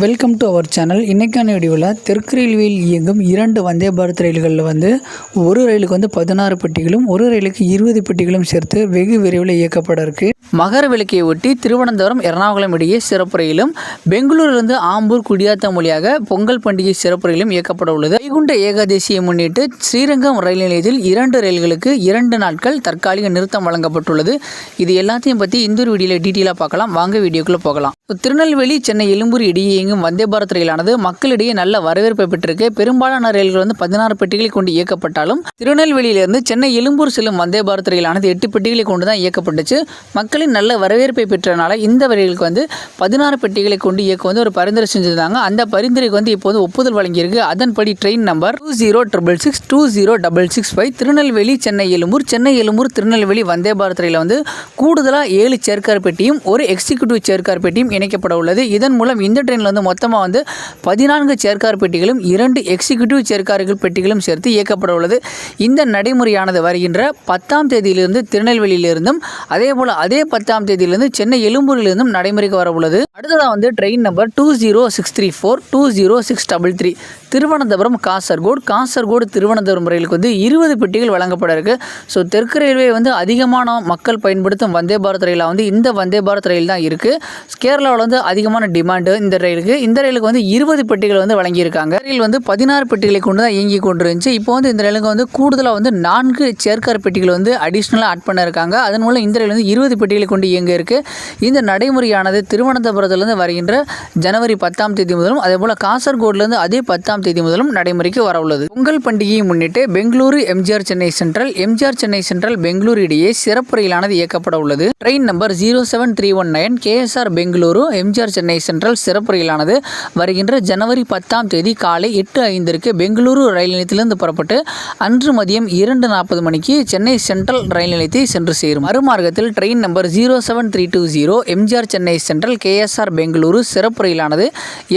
Welcome to our channel இன்றைக்கான வீடியோவில் தெற்கு ரயில்வேயில் இயங்கும் இரண்டு வந்தே பாரத் ரயில்களில் வந்து ஒரு ரயிலுக்கு வந்து பதினாறு பெட்டிகளும் ஒரு ரயிலுக்கு இருபது பெட்டிகளும் சேர்த்து வெகு விரைவில் இயக்கப்பட இருக்கு. மகர விளக்கையை ஒட்டி திருவனந்தபுரம் எர்ணாகுளம் இடையே சிறப்பு ரயிலும் பெங்களூரிலிருந்து ஆம்பூர் குடியாத்தம் வழியாக பொங்கல் பண்டிகை சிறப்பு ரயிலும் இயக்கப்பட உள்ளது. வைகுண்ட ஏகாதசியை முன்னிட்டு ஸ்ரீரங்கம் ரயில் நிலையத்தில் இரண்டு ரயில்களுக்கு இரண்டு நாட்கள் தற்காலிக நிறுத்தம் வழங்கப்பட்டுள்ளது. இது எல்லாத்தையும் பற்றி இந்த ஒரு வீடியோவில் டீட்டெயிலாக பார்க்கலாம். வாங்க வீடியோக்குள்ளே போகலாம். திருநெல்வேலி சென்னை எழும்பூர் இடையே இயங்கும் வந்தே பாரத் ரயிலானது மக்களிடையே நல்ல வரவேற்பை பெற்றிருக்கு. பெரும்பாலான ரயில்கள் வந்து பதினாறு பெட்டிகளை கொண்டு இயக்கப்பட்டாலும் திருநெல்வேலியிலிருந்து சென்னை எழும்பூர் செல்லும் வந்தே பாரத் ரயிலானது எட்டு பெட்டிகளை கொண்டு தான் இயக்கப்பட்டுச்சு. மக்களின் நல்ல வரவேற்பை பெற்றனால இந்த ரயிலுக்கு வந்து பதினாறு பெட்டிகளை கொண்டு இயக்க வந்து ஒரு பரிந்துரை செஞ்சிருந்தாங்க. அந்த பரிந்துரைக்கு வந்து இப்போது ஒப்புதல் வழங்கியிருக்கு. அதன்படி train number two zero triple six two zero double six five Tirunelveli Chennai Egmore. Chennai Egmore Tirunelveli Vande Bharat ரயிலில் வந்து கூடுதலாக ஏழு சேர்க்கார் பெட்டியும் ஒரு எக்ஸிக்யூட்டிவ் சேர்க்கார் பெட்டியும் இணைக்கப்பட உள்ளது. இதன் மூலம் இந்த ட்ரெயினில் வந்து மொத்தமாக வந்து பதினான்கு சேர்க்கார் பெட்டிகளும் இரண்டு எக்ஸிக்யூட்டிவ் சேர்க்கார்கள் பெட்டிகளும் சேர்த்து இயக்கப்பட உள்ளது. இந்த நடைமுறையானது வருகின்ற பத்தாம் தேதியிலிருந்து திருநெல்வேலியிலிருந்தும் அதே போல் அதே பத்தாம் தேதியிலிருந்து சென்னை எழும்பூரிலிருந்தும் நடைமுறைக்கு வர உள்ளது. அடுத்ததாக வந்து train number two zero six three four two zero six double three Thiruvananthapuram Kasaragod. Kasaragod Thiruvananthapuram ரயிலுக்கு வந்து இருபது பெட்டிகள் வழங்கப்பட இருக்கு. ஸோ தெற்கு ரயில்வே வந்து அதிகமான மக்கள் பயன்படுத்தும் வந்தே பாரத் ரயிலாக வந்து இந்த வந்தே பாரத் ரயில் தான் இருக்குது கேரளாவில் வந்து அதிகமான டிமாண்டு இந்த ரயில் ரயிலுக்கு இந்த ரயிலுக்கு வந்து இருபது பெட்டிகள் வந்து வழங்கியிருக்காங்க. ரயில் வந்து பதினாறு பெட்டிகளை கொண்டு தான் இயங்கி கொண்டு இருந்துச்சு இப்போ வந்து இந்த ரயிலுக்கு வந்து கூடுதலாக வந்து நான்கு சேர்க்கார் பெட்டிகள் வந்து அடிஷ்னலாக ஆட் பண்ணியிருக்காங்க அதன் மூலம் இந்த ரயில் வந்து இருபது பெட்டிகளை கொண்டு இயங்க இருக்கு. இந்த நடைமுறையானது திருவனந்தபுரத்துலேருந்து வருகின்ற ஜனவரி பத்தாம் தேதி முதலும் அதே போல் காசர்கோட்லேருந்து அதே பத்தாம் தேதி முதலும் நடைமுறைக்கு வர உள்ளது. பொங்கல் பண்டிகையை முன்னிட்டு Bengaluru MGR Chennai central MGR Chennai central Bengaluru இடையே சிறப்பு ரயிலானது இயக்கப்பட உள்ளது. Train number zero seven three one nine KSR Bengaluru MGR Chennai central சிறப்பு ரயிலானது வருகின்ற ஜனவரி பத்தாம் தேதி காலை எட்டு ஐந்திற்கு பெங்களூரு ரயில் நிலையத்திலிருந்து புறப்பட்டு அன்று மதியம் இரண்டு நாற்பது மணிக்கு சென்னை சென்ட்ரல் ரயில் நிலையத்தை சென்று சேரும். மறுமார்க்கத்தில் train number zero seven three two zero MGR Chennai central KSR Bengaluru சிறப்பு ரயிலானது.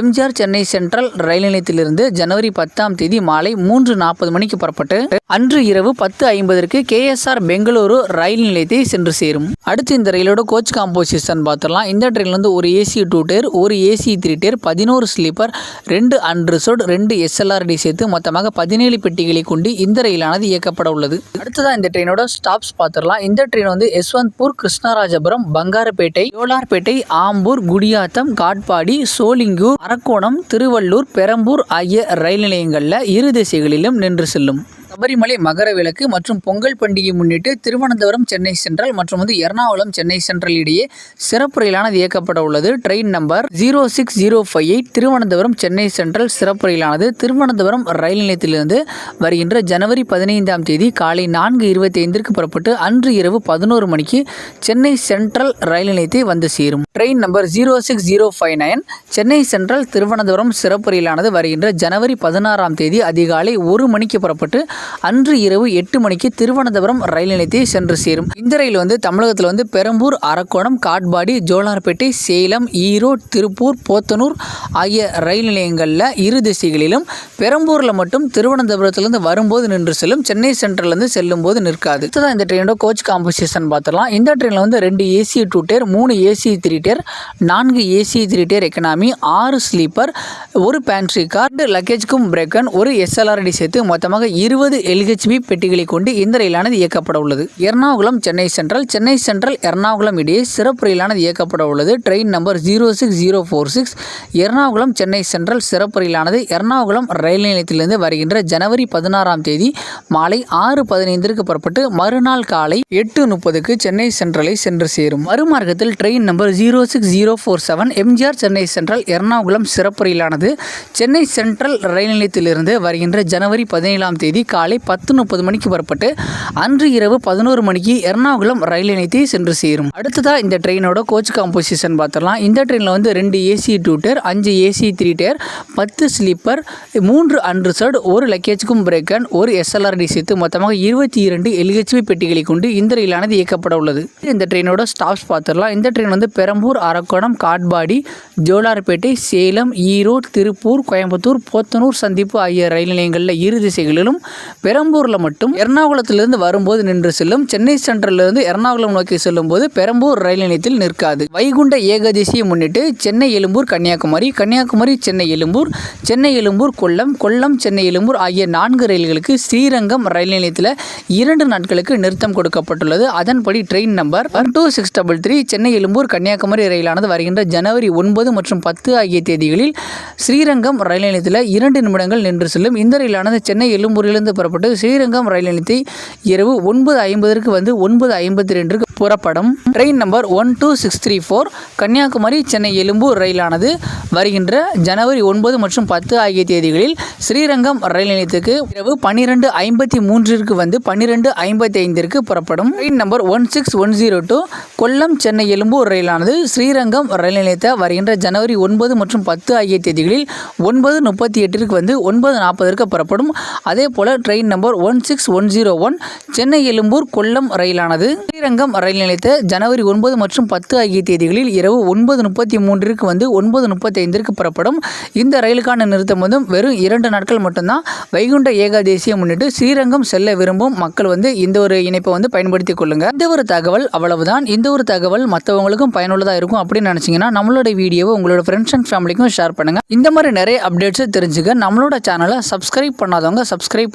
எம்ஜிஆர் சென்னை சென்ட்ரல் ரயில் நிலையத்திலிருந்து ஜனவரி பத்தாம் தேதி மாலை மூன்று நாற்பது மணிக்கு புறப்பட்டு அன்று இரவு பத்து ஐம்பதற்கு கேஎஸ்ஆர் பெங்களூரு ரயில் நிலையத்தை சென்று சேரும். அடுத்து இந்த ரயிலோட கோச் காம்போசிஷன் பார்த்துடலாம். இந்த ட்ரெயினில் வந்து ஒரு ஏசி டூ டேர் ஒரு ஏசி த்ரீ டேர் பதினோரு ஸ்லீப்பர் ரெண்டு அன்ரிசர்வ் ரெண்டு எஸ்எல்ஆர்டி சேர்த்து மொத்தமாக பதினேழு பெட்டிகளை கொண்டு இந்த ரயிலானது இயக்கப்பட உள்ளது. அடுத்ததாக இந்த ட்ரெயினோட ஸ்டாப்ஸ் பார்த்துடலாம். இந்த ட்ரெயின் வந்து யஸ்வந்த்பூர் கிருஷ்ணராஜபுரம் பங்காரப்பேட்டை யோலார்பேட்டை ஆம்பூர் குடியாத்தம் காட்பாடி சோலிங்கூர் அரக்கோணம் திருவள்ளூர் பெரம்பூர் ஆகிய ரயில் நிலையங்களில் இரு திசைகளிலும் நின்று செல்லும். சபரிமலை மகர விளக்கு மற்றும் பொங்கல் பண்டிகை முன்னிட்டு திருவனந்தபுரம் சென்னை சென்ட்ரல் மற்றும் வந்து எர்ணாகுளம் சென்னை சென்ட்ரல் இடையே சிறப்பு ரயிலானது இயக்கப்பட உள்ளது. Train number zero six zero five eight Thiruvananthapuram Chennai central சிறப்பு ரயிலானது திருவனந்தபுரம் ரயில் நிலையத்திலிருந்து வருகின்ற ஜனவரி பதினைந்தாம் தேதி காலை நான்கு இருபத்தி ஐந்திற்கு புறப்பட்டு அன்று இரவு பதினோரு மணிக்கு சென்னை சென்ட்ரல் ரயில் நிலையத்தை வந்து சேரும். Train number zero six zero five nine Chennai central Thiruvananthapuram சிறப்பு ரயிலானது வருகின்ற ஜனவரி பதினாறாம் தேதி அதிகாலை ஒரு மணிக்கு புறப்பட்டு அன்று இரவு எட்டு மணிக்கு திருவனந்தபுரம் ரயில் நிலையத்தை சென்று சேரும். இந்த ரயில் வந்து தமிழகத்தில் வந்து பெரம்பூர் அரக்கோணம் காட்பாடி ஜோலார்பேட்டை சேலம் ஈரோடு திருப்பூர் போத்தனூர் ஆகிய ரயில் நிலையங்களில் இரு திசைகளிலும் பெரம்பூரில் மட்டும் திருவனந்தபுரத்திலிருந்து வரும்போது நின்று செல்லும் சென்னை சென்ட்ரல்லேருந்து செல்லும் போது நிற்காது. தான் இந்த ட்ரெயினோட கோச் காம்போசிஷன் பார்த்துடலாம் இந்த ட்ரெயினில் வந்து ரெண்டு ஏசி டூ டேர் மூணு ஏசி த்ரீ டேர் நான்கு ஏசி த்ரீ டேர் எக்கனாமி ஆறு ஸ்லீப்பர் ஒரு pantry guard luggage cum brake van ஒரு எஸ்எல்ஆர்டி சேர்த்து மொத்தமாக இருபது எல்ஹெச்பி பெட்டிகளை கொண்டு இந்த ரயிலானது இயக்கப்பட உள்ளது. எர்ணாகுளம் சென்னை சென்ட்ரல் சென்னை சென்ட்ரல் எர்ணாகுளம் இடையே சிறப்பு ரயிலானது இயக்கப்பட உள்ளது. Train number zero six zero four six Ernakulam Chennai central சிறப்பு ரயிலானது எர்ணாகுளம் ரயில் நிலையத்திலிருந்து வருகின்ற ஜனவரி பதினாறாம் தேதி மாலை ஆறு பதினைந்திற்கு புறப்பட்டு மறுநாள் காலை எட்டு முப்பதுக்கு சென்னை சென்ட்ரலை சென்று சேரும். மறுமார்க்கத்தில் train number zero six zero four seven MGR Chennai central Ernakulam சிறப்பு ரயிலானது சென்னை சென்ட்ரல் ரயில் நிலையத்திலிருந்து வருகின்ற ஜனவரி பதினேழாம் தேதி காலை காலை பத்து முப்பது மணிக்கு புறப்பட்டு அன்று இரவு பதினோரு மணிக்கு எர்ணாகுளம் ரயில் நிலையத்தை சென்று சேரும். அடுத்ததாக இந்த ட்ரெயினோட கோச் காம்போசிஷன் பார்த்துடலாம். இந்த ட்ரெயினில் வந்து ரெண்டு ஏசி டூ டேர் அஞ்சு ஏசி த்ரீ டேர் பத்து ஸ்லீப்பர் மூன்று அன்ரிசர்வ் ஒரு லக்கேஜுக்கும் பிரேக்கன் ஒரு எஸ்எல்ஆர்டி சேர்த்து மொத்தமாக இருபத்தி இரண்டு எல்ஹெச்பி பெட்டிகளை கொண்டு இந்த ரயிலானது இயக்கப்பட உள்ளது. இந்த ட்ரெயினோட ஸ்டாப்ஸ் பார்த்துடலாம். இந்த ட்ரெயின் வந்து பெரம்பூர் அரக்கோணம் காட்பாடி ஜோலார்பேட்டை சேலம் ஈரோடு திருப்பூர் கோயம்புத்தூர் போத்தனூர் சந்திப்பு ஆகிய ரயில் நிலையங்களில் இரு திசைகளிலும் பெரம்பூரில் மட்டும் எர்ணாகுளத்திலிருந்து வரும்போது நின்று செல்லும் சென்னை சென்ட்ரலிருந்து எர்ணாகுளம் நோக்கி செல்லும்போது பெரம்பூர் ரயில் நிலையத்தில் நிற்காது. வைகுண்ட ஏகாதசியை முன்னிட்டு சென்னை எழும்பூர் கன்னியாகுமரி கன்னியாகுமரி சென்னை எழும்பூர் சென்னை எழும்பூர் கொல்லம் கொல்லம் சென்னை எழும்பூர் ஆகிய நான்கு ரயில்களுக்கு ஸ்ரீரங்கம் ரயில் நிலையத்தில் இரண்டு நாட்களுக்கு நிறுத்தம் கொடுக்கப்பட்டுள்ளது. அதன்படி train number one two six double three Chennai Egmore Kanniyakumari ரயிலானது வருகின்ற ஜனவரி ஒன்பது மற்றும் பத்து ஆகிய தேதிகளில் ஸ்ரீரங்கம் ரயில் நிலையத்தில் இரண்டு நிமிடங்கள் நின்று செல்லும். இந்த ரயிலானது சென்னை எழும்பூரிலிருந்து புறப்பட்டு ஸ்ரீரங்கம் ரயில் நிலையத்தை இரவு ஒன்பது ஐம்பதற்கு வந்து ஒன்பது ஐம்பத்தி ரெண்டுக்கு புறப்படும். Train number one two six three four Kanniyakumari Chennai Egmore ரயிலானது வருகின்ற ஜனவரி ஒன்பது மற்றும் பத்து ஆகிய தேதிகளில் ஸ்ரீரங்கம் ரயில் நிலையத்துக்கு இரவு பன்னிரெண்டு ஐம்பத்தி மூன்றிற்கு வந்து பன்னிரெண்டு ஐம்பத்தி ஐந்திற்கு புறப்படும். Train number one six one zero two Kollam Chennai Egmore ரயிலானது Srirangam ரயில் நிலையத்தை வருகின்ற ஜனவரி ஒன்பது மற்றும் பத்து ஆகிய தேதிகளில் ஒன்பது முப்பத்தி எட்டிற்கு வந்து ஒன்பது நாற்பதற்கு புறப்படும். அதே போல் train number one six one zero one Chennai Egmore Kollam ரயிலானது. Srirangam ரயில் நிலையத்தை ஜனவரி ஒன்பது மற்றும் பத்து ஆகிய தேதிகளில் இரவு ஒன்பது முப்பத்தி மூன்றிற்கு வந்து ஒன்பது முப்பத்தைந்திற்கு புறப்படும். இந்த ரயிலுக்கான நிறுத்தம் வந்து வெறும் இரண்டு நாட்கள் மட்டும்தான். வைகுண்ட ஏகாதேசியை முன்னிட்டு ஸ்ரீரங்கம் செல்ல விரும்பும் மக்கள் வந்து இந்த ஒரு இணைப்பை வந்து பயன்படுத்திக் கொள்ளுங்க. இந்த ஒரு தகவல் அவ்வளவுதான். இந்த ஒரு தகவல் மற்றவங்களுக்கும் பயனுள்ளதாக இருக்கும் அப்படின்னு நினச்சிங்கன்னா நம்மளோட வீடியோவை உங்களோட ஃப்ரெண்ட்ஸ் அண்ட் ஃபேமிலிக்கும் ஷேர் பண்ணுங்க. இந்த மாதிரி நிறைய அப்டேட்ஸை தெரிஞ்சுக்க நம்மளோட சேனலை சப்ஸ்கிரைப் பண்ணாதவங்க சப்ஸ்கிரைப்